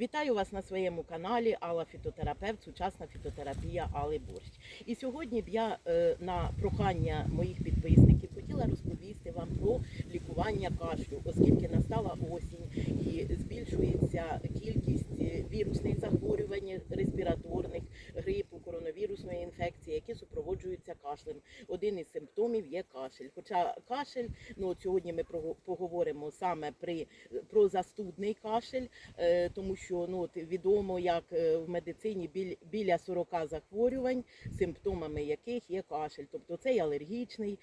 Вітаю вас на своєму каналі Алла Фітотерапевт, сучасна фітотерапія Али Борщ. І сьогодні б я е, на прохання моїх підписників хотіла розповісти вам про лікування кашлю, оскільки настала осінь і збільшується кількість е, вірусних захворювань, респіраторних, грипу, коронавірусної інфекції, які супроводжуються кашлем. Один із симптомів є кашель. Хоча кашель, ну от сьогодні ми поговоримо саме при про застудний кашель, е, тому що ну от відомо, як е, в медицині біль, біля 40 захворювань, симптомами яких є кашель. Тобто це і алергічний,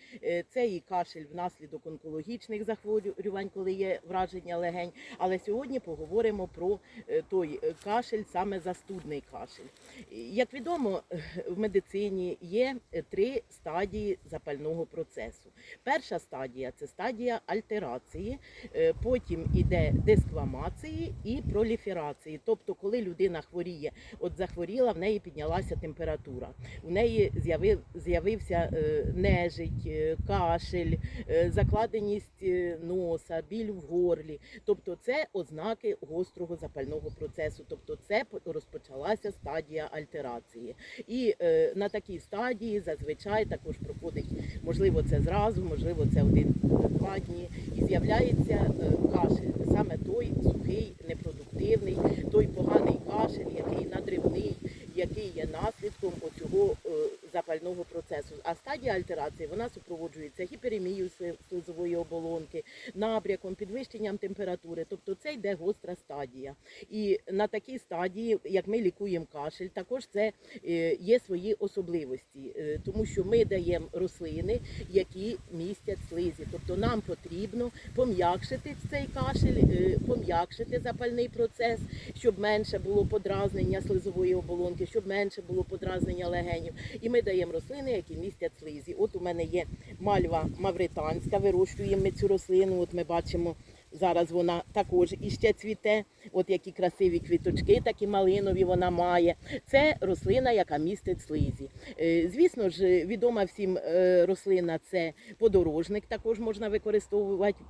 це і кашель внаслідок онкологічних захворювань, коли є враження легень. Але сьогодні поговоримо про е, той е, кашель, саме застудний кашель. Як відомо, е, в медицині є три стадії запального процесу. Перша стадія це стадія альтерації, потім іде десквамації і проліферації. Тобто, коли людина хворіє, от захворіла, в неї піднялася температура, у неї з'явився нежить, кашель, закладеність носа, біль в горлі. Тобто, це ознаки гострого запального процесу. Тобто, це по- розпочалася стадія альтерації. І е, на такій стадії зазвичай також проходить, можливо, це зразу, можливо, це один-два дні, і з'являється е, кашель, саме той сухий, непродуктивний, той поганий кашель, який надривний, який є наслідком оцього е, запального процесу. А стадія альтерації вона супроводжується гіперемією слизової оболонки, набряком, підвищенням температури. Тобто це йде гостра стадія. І на такій стадії, як ми лікуємо кашель, також це е, є свої особливості, е, тому що ми даємо рослини, які містять слизі. Тобто нам потрібно пом'якшити цей кашель, пом'якшити запальний процес, щоб менше було подразнення слизової оболонки, щоб менше було подразнення легенів. І ми даємо рослини, які містять слизі. От у мене є мальва мавританська, вирощуємо ми цю рослину. От ми бачимо. Зараз вона також іще цвіте, от які красиві квіточки, такі малинові вона має. Це рослина, яка містить слизі. Е, Звісно ж, відома всім е, рослина це подорожник, також можна використовувати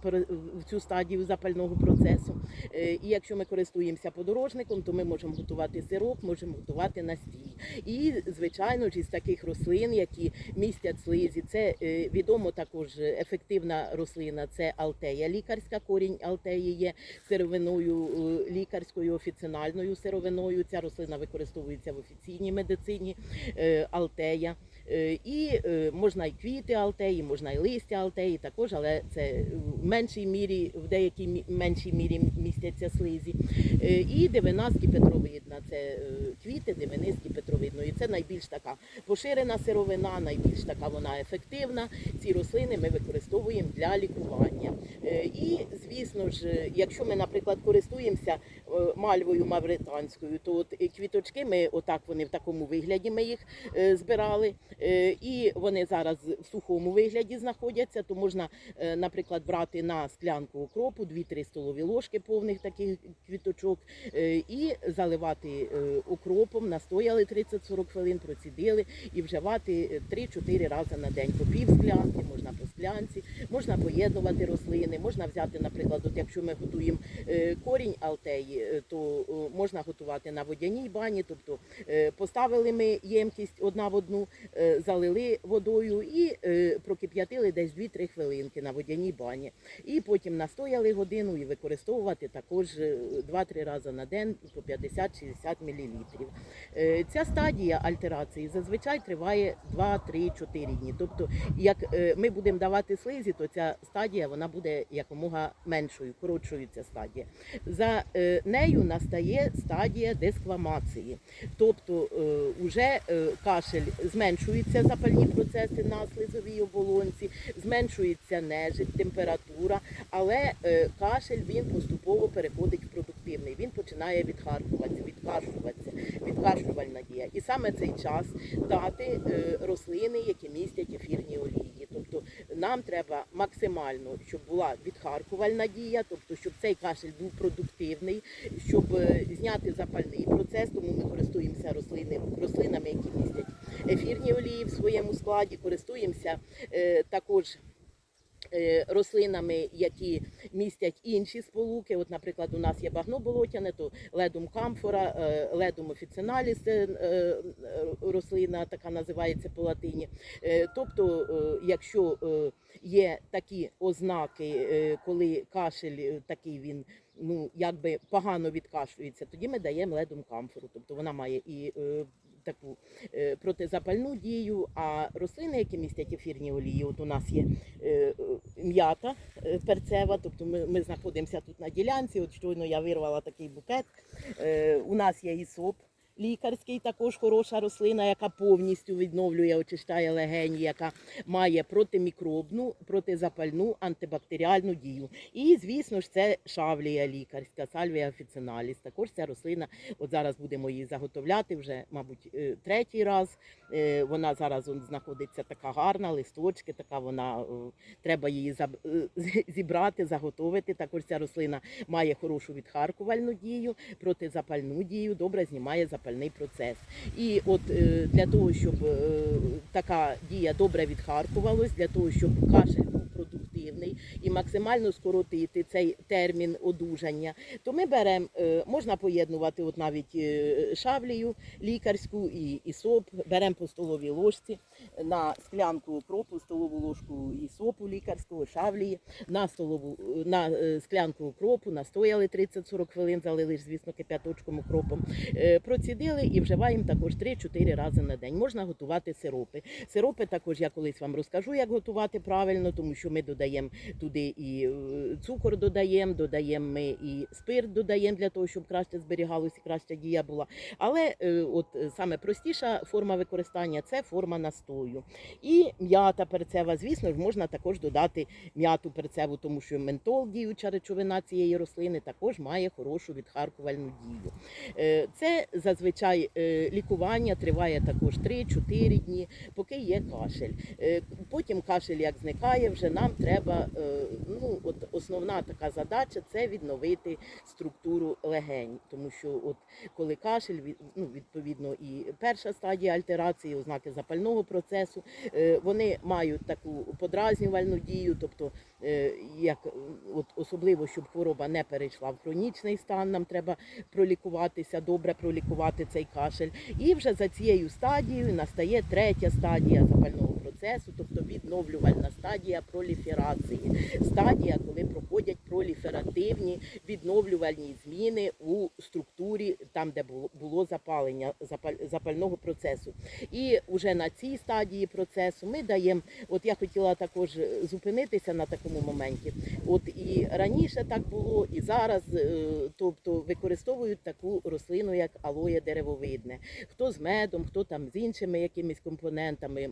в цю стадію запального процесу. Е, І якщо ми користуємося подорожником, то ми можемо готувати сироп, можемо готувати настій. І, звичайно ж, із таких рослин, які містять слизі, це відомо також ефективна рослина, це алтея лікарська, корінь алтеї є сировиною е, лікарською, офіціональною сировиною. Ця рослина використовується в офіційній медицині е, алтея. Е, І можна і квіти алтеї, можна і листя алтеї також, але це в меншій мірі, в деякій меншій мірі містяться слизі. І дивина скіпетровидна. Це квіти дивини скіпетровидної. Це найбільш така поширена сировина, найбільш така вона ефективна. Ці рослини ми використовуємо для лікування. І, звісно ж, якщо ми, наприклад, користуємося е, мальвою мавританською, то от е, квіточки ми отак вони в такому вигляді ми їх е, збирали. І вони зараз в сухому вигляді знаходяться, то можна, наприклад, брати на склянку окропу 2-3 столові ложки повних таких квіточок і заливати окропом, настояли 30-40 хвилин, процідили і вживати е, 3-4 рази на день по пів склянки, можна по склянці, можна поєднувати рослини, можна взяти, наприклад, от якщо ми готуємо е, корінь алтеї, е, то е, можна готувати на водяній бані, тобто поставили ми ємкість одна в одну, залили водою і прокип'ятили десь 2-3 хвилинки на водяній бані. І потім настояли годину і використовувати також е, 2-3 рази на день по 50-60 мл. Ця стадія альтерації зазвичай триває 2-3-4 дні. Тобто, як ми будемо давати слизі, то ця стадія вона буде якомога меншою, коротшою ця стадія. За е, нею настає стадія десквамації. Тобто вже кашель зменшуються запальні процеси на слизовій оболонці, зменшується нежить, температура, але е, кашель він поступово переходить в продуктивний. Він починає відхаркуватися, відкашлюватися, відкашлювальна дія. І саме цей час дати е, рослини, які містять ефірні олії. Нам треба максимально, щоб була відхаркувальна дія, тобто щоб цей кашель був продуктивний, щоб е, зняти запальний процес, тому ми користуємося рослини, рослинами, які містять ефірні олії в своєму складі, користуємося е, також е, рослинами, які містять інші сполуки. От, наприклад, у нас є багно болотяне, то ледум камфора, е, ледум офіціналіс, це е, е, рослина, така називається по латині. Тобто, якщо є такі ознаки, коли кашель такий він ну якби погано відкашлюється, тоді ми даємо ледум камфору. Тобто вона має і таку е, протизапальну дію. А рослини, які містять ефірні олії, от у нас є е, м'ята е, перцева, тобто ми, ми знаходимося тут на ділянці. От щойно я вирвала такий букет. У нас є ісоп. Лікарський також хороша рослина, яка повністю відновлює, очищає легені, яка має протимікробну, протизапальну, антибактеріальну дію. І, звісно ж, це шавлія лікарська, сальвія офіціналіс. Також ця рослина, от зараз будемо її заготовляти вже, мабуть, е, третій раз. Е, Вона зараз знаходиться така гарна, листочки, така вона е, треба її зібрати, заготовити. Також ця рослина має хорошу відхаркувальну дію, протизапальну дію, добре знімає запальний процес. І от е, для того, щоб е, така дія добре відхаркувалась, для того, щоб кашель продуктивний і максимально скоротити цей термін одужання, то ми беремо, е, можна поєднувати от навіть е, шавлію лікарську і, і соп, беремо по столовій ложці на склянку окропу, столову ложку і сопу лікарського, шавлії, на столову на е, склянку окропу, настояли 30-40 хвилин, залили звісно, кип'яточком окропом. Е, Процідили і вживаємо також 3-4 рази на день. Можна готувати сиропи. Сиропи також я колись вам розкажу, як готувати правильно, тому що ми додаємо туди і е, цукор додаємо, додаємо ми і спирт додаємо для того, щоб краще зберігалося, краща дія була. Але е, от е, саме простіша форма використання це форма настою. І м'ята перцева, звісно ж, можна також додати м'яту перцеву, тому що ментол, діюча речовина цієї рослини, також має хорошу відхаркувальну дію. Це зазвичай лікування триває також 3-4 дні, поки є кашель. Потім кашель як зникає, вже нам треба. Е, Ну, от основна така задача це відновити структуру легень, тому що от коли кашель, ну, відповідно, і перша стадія альтерації, ознаки запального процесу, е, вони мають таку подразнювальну дію, тобто е, як от особливо, щоб хвороба не перейшла в хронічний стан, нам треба пролікуватися, добре пролікувати цей кашель. І вже за цією стадією настає третя стадія запального процесу, тобто відновлювальна стадія проліферації, стадія, коли проходять проліферативні відновлювальні зміни у структурі, там де було, запалення запального процесу. І вже на цій стадії процесу ми даємо. От я хотіла також зупинитися на такому моменті. От і раніше так було, і зараз, е, тобто використовують таку рослину, як алоє деревовидне. Хто з медом, хто там з іншими якимись компонентами,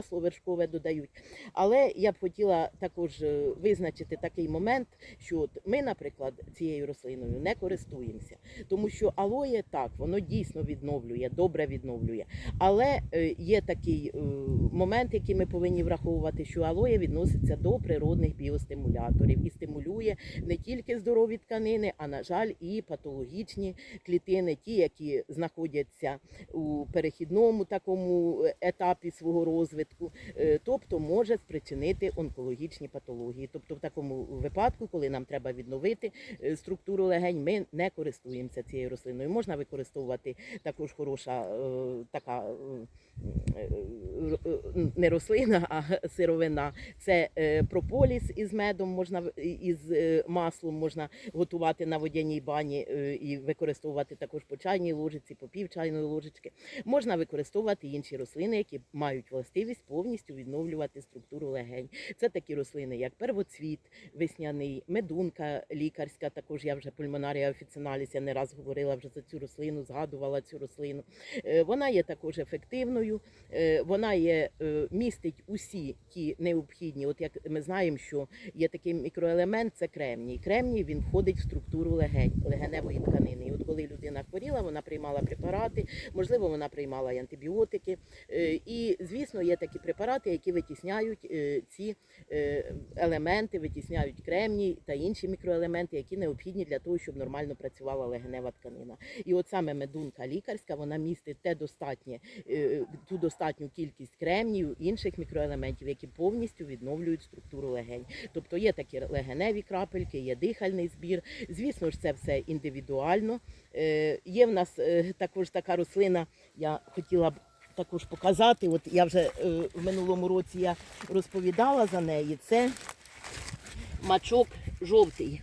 масло вершкове додають. Але я б хотіла також е, визначити такий момент, що от ми, наприклад, цією рослиною не користуємося, тому що алоє так, воно дійсно відновлює, добре відновлює. Але е, є такий е, момент, який ми повинні враховувати, що алоє відноситься до природних біостимуляторів і стимулює не тільки здорові тканини, а на жаль, і патологічні клітини, ті, які знаходяться у перехідному такому етапі свого розвитку, е, тобто може спричинити онкологічні патології. Тобто, в такому випадку, коли нам треба відновити е, структуру легень, ми не користуємося цією рослиною. Можна використовувати також хороша е, така. Не рослина, а сировина. Це прополіс із медом, можна із маслом можна готувати на водяній бані і використовувати також по чайній ложиці, по пів чайної ложечки. Можна використовувати інші рослини, які мають властивість повністю відновлювати структуру легень. Це такі рослини, як первоцвіт весняний, медунка лікарська. Також я вже пульмонарія офіціналіс, я не раз говорила вже за цю рослину, згадувала цю рослину. Е, Вона є також ефективною. Е, Вона є е, містить усі ті необхідні. От як ми знаємо, що є такий мікроелемент, це кремній. Кремній він входить в структуру легень, легеневої тканини. І от коли людина хворіла, вона приймала препарати, можливо, вона приймала антибіотики. І, звісно, є такі препарати, які витісняють е, ці е, елементи, витісняють кремній та інші мікроелементи, які необхідні для того, щоб нормально працювала легенева тканина. І от саме медунка лікарська вона містить те достатнє, е, ту достатню кількість кремнію, інших мікроелементів, які повністю відновлюють структуру легень. Тобто є такі легеневі крапельки, є дихальний збір. Звісно ж, це все індивідуально. Є в нас також така рослина, я хотіла б. Також показати, от я вже е, в минулому році я розповідала за неї. Це мачок жовтий.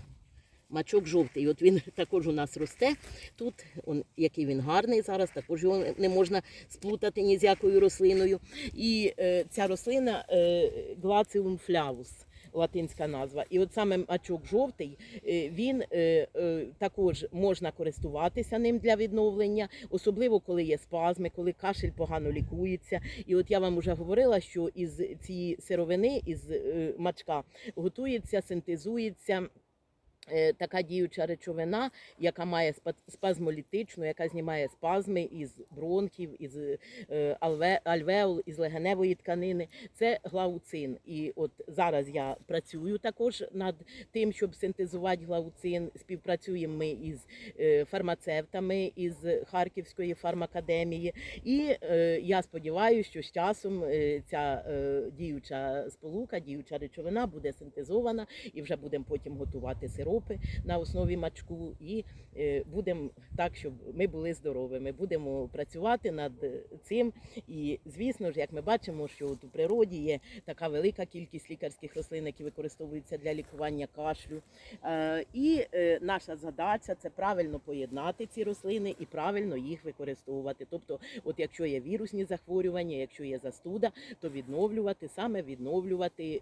Мачок жовтий. От він також у нас росте тут. Он, який він гарний зараз, також його не можна сплутати ні з якою рослиною. І е, ця рослина е, Глаціум флявус. Латинська назва, і от саме мачок жовтий, е, він е, е, також можна користуватися ним для відновлення, особливо коли є спазми, коли кашель погано лікується. І от я вам вже говорила, що із цієї сировини, із мачка, готується, синтезується. Е, Така діюча речовина, яка має спа- спазмолітичну, яка знімає спазми із бронхів, із е, альвеол, із легеневої тканини, це глауцин. І от зараз я працюю також над тим, щоб синтезувати глауцин. Співпрацюємо ми із е, фармацевтами із Харківської фармакадемії. І я сподіваюся, що з часом ця діюча сполука, діюча речовина буде синтезована і вже будемо потім готувати сиропи на основі мачку. І е, будемо так, щоб ми були здоровими. Будемо працювати над цим. І звісно ж, як ми бачимо, що от у природі є така велика кількість лікарських рослин, які використовуються для лікування кашлю. Е, І е, наша задача це правильно поєднати ці рослини і правильно їх використовувати. Тобто, от якщо є вірусні захворювання, якщо є застуда, то відновлювати саме відновлювати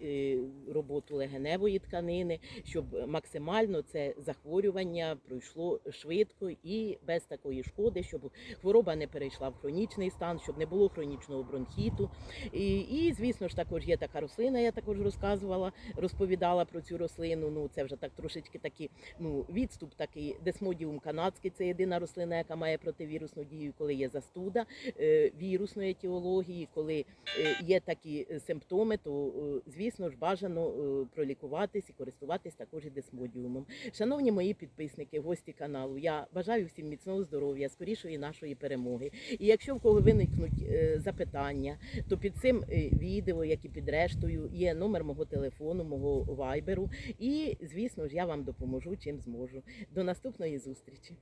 роботу легеневої тканини, щоб максимально це захворювання пройшло швидко і без такої шкоди, щоб хвороба не перейшла в хронічний стан, щоб не було хронічного бронхіту. І, і звісно ж, також є така рослина. Я також розказувала, розповідала про цю рослину. Ну це вже так трошечки такий ну відступ, такий десмодіум канадський. Це єдина рослина, яка має противірусну дію, коли є застуда е, вірусної етіології, коли е, є такі е, симптоми, то звісно ж бажано пролікуватись і користуватись також і десмодіумом. Шановні мої підписники, гості каналу, я бажаю всім міцного здоров'я, скорішої нашої перемоги. І якщо в кого виникнуть е, запитання, то під цим е, відео, як і під рештою, є номер мого телефону, мого вайберу. І звісно ж, я вам допоможу чим зможу. До наступної зустрічі.